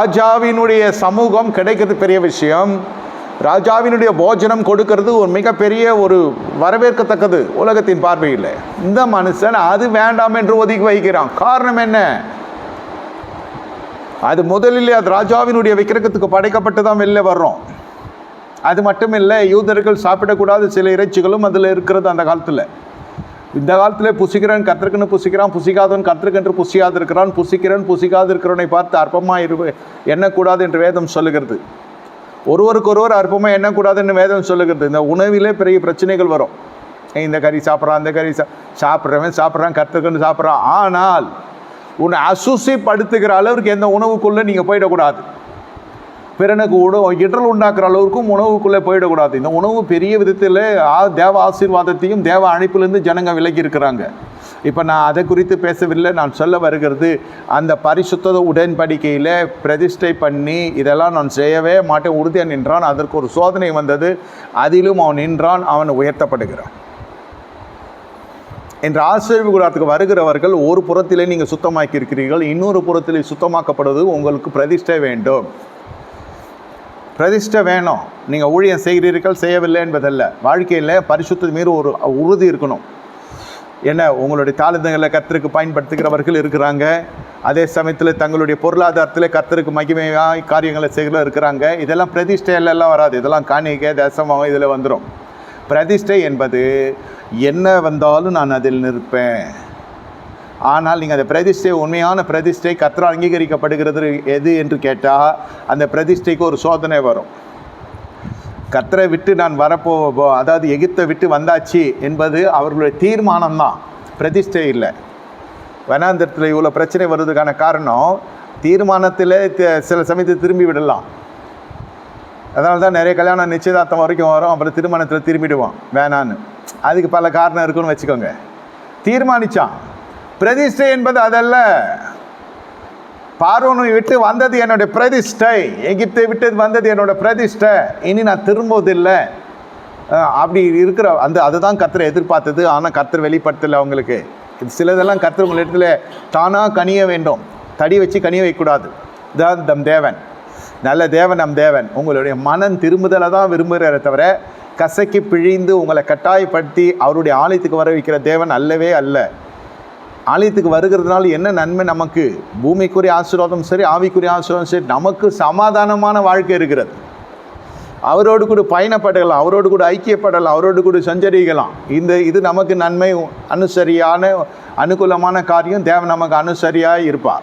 ராஜாவினுடைய சமூகம் கிடைக்கிறது பெரிய விஷயம். ராஜாவினுடைய போஜனம் கொடுக்கிறது ஒரு மிகப்பெரிய ஒரு வரவேற்கத்தக்கது உலகத்தின் பார்வையில். இந்த மனுஷன் அது வேண்டாம் என்று ஒதுக்கி வைக்கிறான். காரணம் என்ன? அது முதலில் அது ராஜாவினுடைய விக்கிரகத்துக்கு படைக்கப்பட்டு தான் வெளில வர்றோம். அது மட்டும் இல்லை யூதர்கள் சாப்பிடக்கூடாத சில இறைச்சிகளும் அதில் இருக்கிறது அந்த காலத்தில். இந்த காலத்தில் புசிக்கிறவன் கத்திருக்குன்னு புசிக்கிறான் புசிக்காதவன் கத்திருக்கென்று புசியாது இருக்கிறான் புசிக்கிறவன் புசிக்காது இருக்கிறவனை பார்த்து அற்பமாக இரு எண்ணக்கூடாது என்று வேதம் சொல்லுகிறது. ஒருவருக்கொருவர் அற்பமாக எண்ணக்கூடாதுன்னு வேதம் சொல்லுகிறது. இந்த உணவிலே பெரிய பிரச்சனைகள் வரும். இந்த கறி சாப்பிட்றான் அந்த கறி சா சாப்பிட்றவன் சாப்பிட்றான் கத்திருக்குன்னு சாப்பிட்றான். ஆனால் உன்னை அசுசிப்படுத்துகிற அளவுக்கு எந்த உணவுக்குள்ளே நீங்கள் போயிடக்கூடாது. பிறனுக்கு உணவு இடரல் உண்டாக்குற அளவுக்கும் உணவுக்குள்ளே போயிடக்கூடாது. இந்த உணவு பெரிய விதத்தில் ஆ- தேவ ஆசீர்வாதத்தையும் தேவ அழைப்பிலிருந்து ஜனங்க விலகி இருக்கிறாங்க. இப்போ நான் அதை குறித்து பேசவில்லை. நான் சொல்ல வருகிறது அந்த பரிசுத்த உடன்படிக்கையில் பிரதிஷ்டை பண்ணி இதெல்லாம் நான் செய்யவே மாட்டேன். உறுதியாக நின்றான். அதற்கு ஒரு சோதனை வந்தது. அதிலும் அவன் நின்றான். அவன் உயர்த்தப்படுகிறான். என்ற ஆசிரியர் கூடத்துக்கு வருகிறவர்கள் ஒரு புறத்திலே நீங்கள் சுத்தமாக்கி இருக்கிறீர்கள் இன்னொரு புறத்திலே சுத்தமாக்கப்படுவது உங்களுக்கு பிரதிஷ்டை வேண்டும். பிரதிஷ்டை வேணும். நீங்கள் ஊழியம் செய்கிறீர்கள் செய்யவில்லை என்பதல்ல. வாழ்க்கையில் பரிசுத்த மீறி ஒரு உறுதி இருக்கணும். என்ன உங்களுடைய தாளந்தங்களை கர்த்தருக்கு பயன்படுத்துகிறவர்கள் இருக்கிறாங்க. அதே சமயத்தில் தங்களுடைய பொருளாதாரத்தில் கர்த்தருக்கு மகிமையாக காரியங்களை செய்கிற இருக்கிறாங்க. இதெல்லாம் பிரதிஷ்டையிலெல்லாம் வராது. இதெல்லாம் காணிக்கை தசமம் இதில் வந்துடும் பிரதிஷ்டை என்பது என்ன வந்தாலும் நான் அதில் நிற்பேன். ஆனால் நீங்கள் அந்த பிரதிஷ்டை உண்மையான பிரதிஷ்டை கர்த்தரால் அங்கீகரிக்கப்படுகிறது எது என்று கேட்டால் அந்த பிரதிஷ்டைக்கு ஒரு சோதனை வரும். கத்தரை விட்டு நான் வரப்போ அதாவது எகிப்தை விட்டு வந்தாச்சு என்பது அவர்களுடைய தீர்மானம் தான் பிரதிஷ்டை இல்லை. வனாந்தரத்தில் இவ்வளோ பிரச்சனை வர்றதுக்கான காரணம் தீர்மானத்தில் சில சமயத்தை திரும்பி விடலாம். அதனால தான் நிறைய கல்யாணம் நிச்சயதார்த்தம் வரைக்கும் வரும் அப்புறம் திருமணத்தில் திரும்பிடுவோம் வேணான்னு. அதுக்கு பல காரணம் இருக்குன்னு வச்சுக்கோங்க. தீர்மானிச்சான். பிரதிஷ்டை என்பது அதல்ல. பார்வனை விட்டு வந்தது என்னுடைய பிரதிஷ்டை. எகிப்தை விட்டு வந்தது என்னோட பிரதிஷ்டை. இனி நான் திரும்புவதில்லை. அப்படி இருக்கிற அந்த அதுதான் கத்தரை எதிர்பார்த்தது. ஆனால் கர்த்தர் வெளிப்படுத்தலை அவங்களுக்கு. இது சிலதெல்லாம் கர்த்தர் உங்கள் இடத்துல தானாக கனிய வேண்டும். தடி வச்சு கனிய வைக்கக்கூடாது. தான் தம் தேவன். நல்ல தேவன் நம் தேவன். உங்களுடைய மனம் திரும்புதலை தான் விரும்புகிறத தவிர கசக்கி பிழிந்து உங்களை கட்டாயப்படுத்தி அவருடைய ஆலயத்துக்கு வர வைக்கிற தேவன் அல்லவே அல்ல. ஆலயத்துக்கு வருகிறதுனால என்ன நன்மை நமக்கு? பூமிக்குரிய ஆசீர்வாதம் சரி ஆவிக்குரிய ஆசீர்வாதம் சரி நமக்கு சமாதானமான வாழ்க்கை இருக்கிறது. அவரோடு கூட பயணப்படலாம் அவரோடு கூட ஐக்கியப்படலாம் அவரோடு கூட சஞ்சரிக்கலாம். இந்த இது நமக்கு நன்மை அனுசரியான அனுகூலமான காரியம் தேவன் நமக்கு அனுசரியாக இருப்பார்.